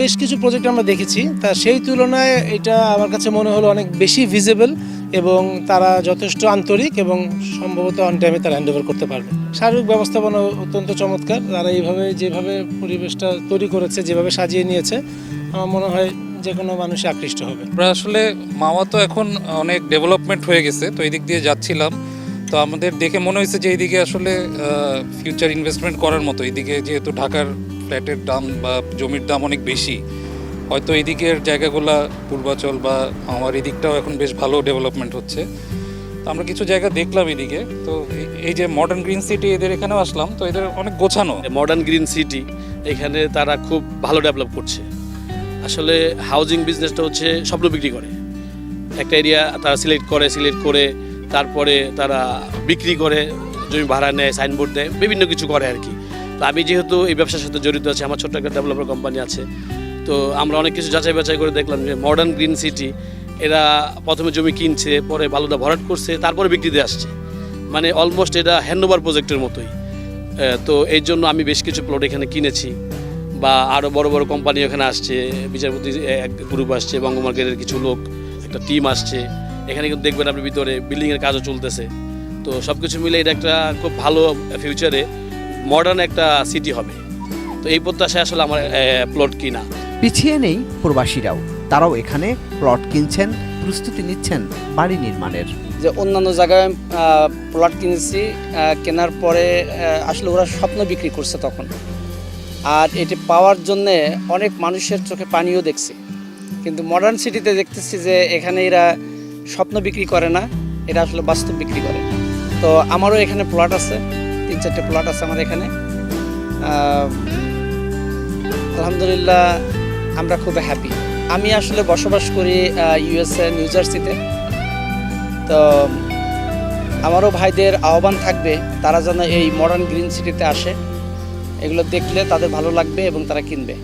বেশ কিছু প্রজেক্ট আমরা দেখেছি। তা সেই তুলনায় এটা আমার কাছে মনে হলো অনেক বেশি ভিজিবল এবং তারা যথেষ্ট আন্তরিক এবং সম্ভবত অন টাইমে তারা হ্যান্ড ওভার করতে পারবে। শারীরিক ব্যবস্থাপনা অত্যন্ত চমৎকার। তারা এইভাবে, যেভাবে পরিবেশটা তৈরি করেছে, যেভাবে সাজিয়ে নিয়েছে, আমার মনে হয় যে কোনো মানুষই আকৃষ্ট হবে। আসলে মাওয়া তো এখন অনেক ডেভেলপমেন্ট হয়ে গেছে, তো এই দিক দিয়ে যাচ্ছিলাম। তো আমাদের দেখে মনে হয়েছে যে এইদিকে আসলে ফিউচার ইনভেস্টমেন্ট করার মতো। এইদিকে যেহেতু ঢাকার ফ্ল্যাটের দাম বা জমির দাম অনেক বেশি। হয়তো এদিকের জায়গাগুলা পূর্বাচল বা আমার এদিকটাও এখন বেশ ভালো ডেভেলপমেন্ট হচ্ছে। তো আমরা কিছু জায়গা দেখলাম এদিকে। তো এই- যে মডার্ন গ্রিন সিটি এদের এখানেও আসলাম। তো এদের অনেক গোছানো। মডার্ন গ্রিন সিটি এখানে তারা খুব ভালো ডেভেলপ করছে। আসলে হাউজিং বিজনেসটা হচ্ছে স্বপ্ন বিক্রি করে। একটা এরিয়া তারা সিলেক্ট করে সিলেক্ট করে, তারপরে তারা বিক্রি করে, জমি ভাড়া নেয় সাইনবোর্ড দেয়, বিভিন্ন কিছু করে আর কি। তো আমি যেহেতু এই ব্যবসার সাথে জড়িত আছি, আমার ছোট্ট একটা ডেভেলপার কোম্পানি আছে, তো আমরা অনেক কিছু যাচাই বাছাই করে দেখলাম যে মডার্ন গ্রিন সিটি এরা প্রথমে জমি কিনছে, পরে বালুদা ভরাট করছে, তারপরে বিক্রিতে আসছে। মানে অলমোস্ট এটা হ্যান্ডওভার প্রজেক্টের মতোই। তো এই জন্য আমি বেশ কিছু প্লট এখানে কিনেছি, বা আরও বড় বড় কোম্পানি এখানে আসছে, বিচারপতি এক গ্রুপ আসছে বঙ্গমার্কেটের কিছু লোক, একটা টিম আসছে। এখানে কিন্তু দেখবেন আপনি ভিতরে বিল্ডিংয়ের কাজও চলতেছে। তো সব কিছু মিলে এটা একটা খুব ভালো ফিউচারে মডার্ন একটা সিটি হবে। তো এই প্রত্যাশায় আসলে আমার প্লট কিনা। পিছিয়ে নেই প্রবাসীরাও। তারাও এখানে প্লট কিনছেন প্রস্তুতি নিচ্ছেন বাড়ি নির্মাণের। যে অন্যান্য জায়গায় প্লট কিনেছি কেনার পরে আসলে ওরা স্বপ্ন বিক্রি করছে তখন। আর এটি পাওয়ার জন্যে অনেক মানুষের চোখে পানিও দেখছি। কিন্তু মডার্ন সিটিতে দেখতেছি যে এখানে এরা স্বপ্ন বিক্রি করে না এরা আসলে বাস্তব বিক্রি করে। তো আমারও এখানে প্লট আছে। চারটে প্লট আছে আমার এখানে। আলহামদুলিল্লাহ, আমরা খুব হ্যাপি আমি আসলে বসবাস করি ইউএসএ নিউ জার্সিতে তো, আমারও ভাইদের আহ্বান থাকবে, তারা যেন এই মডার্ন গ্রিন সিটিতে আসে। এগুলো দেখলে তাদের ভালো লাগবে এবং তারা কিনবে।